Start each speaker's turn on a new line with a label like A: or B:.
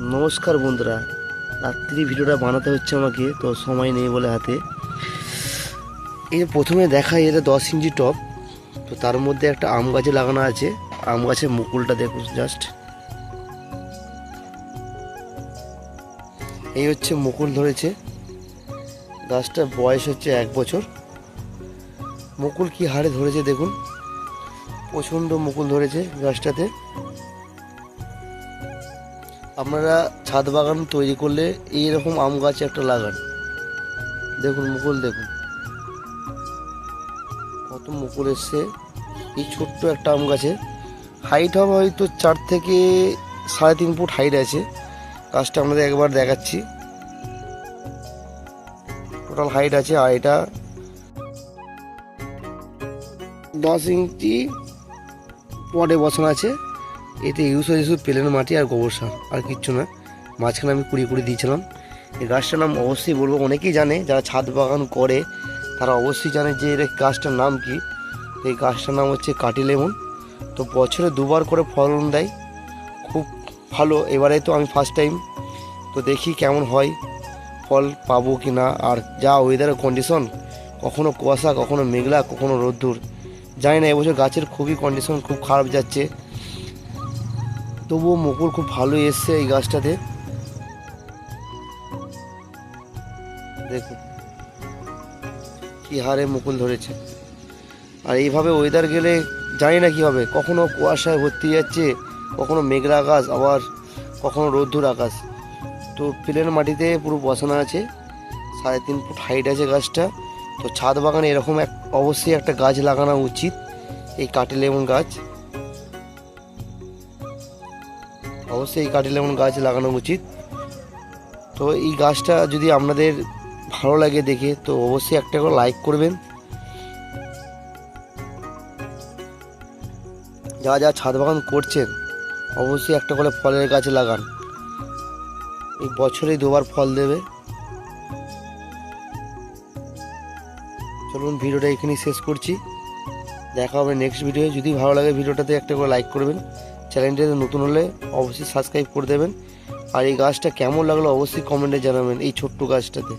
A: নমস্কার বন্ধুরা। রাত্রি ভিডিওটা বানাতে হচ্ছে আমাকে, তো সময় নেই বলে হাতে। এই প্রথমে দেখাই এটা দশ ইঞ্চি টপ, তো তার মধ্যে একটা আম গাছে লাগানো আছে। আম গাছের মুকুলটা দেখুন জাস্ট এই হচ্ছে মুকুল ধরেছে। গাছটার বয়স হচ্ছে এক বছর। মুকুল কি হারে ধরেছে দেখুন। প্রচণ্ড মুকুল ধরেছে গাছটাতে। আপনারা ছাদ বাগান তৈরি করলে এইরকম আম গাছ একটা লাগান। দেখুন, মুকুল দেখুন। কত মুকুল এসছে। এই ছোট্ট একটা আম গাছে। হাইট হবে হয়তো চার থেকে সাড়ে তিন ফুট হাইট আছে। গাছটা আমাদের একবার দেখাচ্ছি। টোটাল হাইট আছে আর এটা দশ ইঞ্চি পটে বসানো আছে। এতে ইউজ হয়েছে শুধু প্লেন মাটি আর গোবর সার, আর কিচ্ছু না। মাঝখানে আমি কুড়ি কুড়ি দিয়েছিলাম। এই গাছটার নাম অবশ্যই বলব, অনেকেই জানে, যারা ছাদ বাগান করে, তারা অবশ্যই জানে যে এর গাছটার নাম কি। এই গাছটার নাম হচ্ছে কাটি লেমন তো বছরে দুবার করে ফলন দেয়। খুব ভালো, এবারে তো আমি ফার্স্ট টাইম তো দেখি কেমন হয়, ফল পাবো কি না। আর যা ওয়েদারের কন্ডিশন কখনো কুয়াশা, কখনো মেঘলা, কখনো রোদ্দুর। জানি না, এবছর গাছের খুবই কন্ডিশন খুব খারাপ যাচ্ছে। তবুও মুকুল খুব ভালো এসছে এই গাছটাতে। দেখুন, কি হারে মুকুল ধরেছে। আর এইভাবে ওয়েদার গেলে জানি না কি হবে। কখনো কুয়াশায় ভর্তি যাচ্ছে, কখনো মেঘলা আকাশ, আবার কখনো রোদ্দুর আকাশ। তো প্লেন মাটিতে পুরো বসানো আছে, সাড়ে তিন ফুট হাইট আছে গাছটা। তো ছাদ বাগানে এরকম এক, অবশ্যই একটা গাছ লাগানো উচিত, এই কাটি লেমন গাছ। অবশ্যই এই কাটি লেমন গাছ লাগানো উচিত। তো এই গাছটা যদি আপনাদের ভালো লাগে দেখে, তো অবশ্যই একটা করে লাইক করবেন। যা যা ছাদ বাগান করছেন, অবশ্যই একটা করে ফলের গাছ লাগান। এই বছরেই দুবার ফল দেবে। চলুন ভিডিওটা এখানেই শেষ করছি। দেখা হবে নেক্সট ভিডিও যদি ভালো লাগে ভিডিওটাতে একটা করে লাইক করবেন। চ্যানেলটাতে নতুন হলে অবশ্যই সাবস্ক্রাইব করে দেবেন। আর এই গাছটা কেমন লাগল অবশ্যই কমেন্টে জানাবেন, এই ছোট্ট গাছটাতে।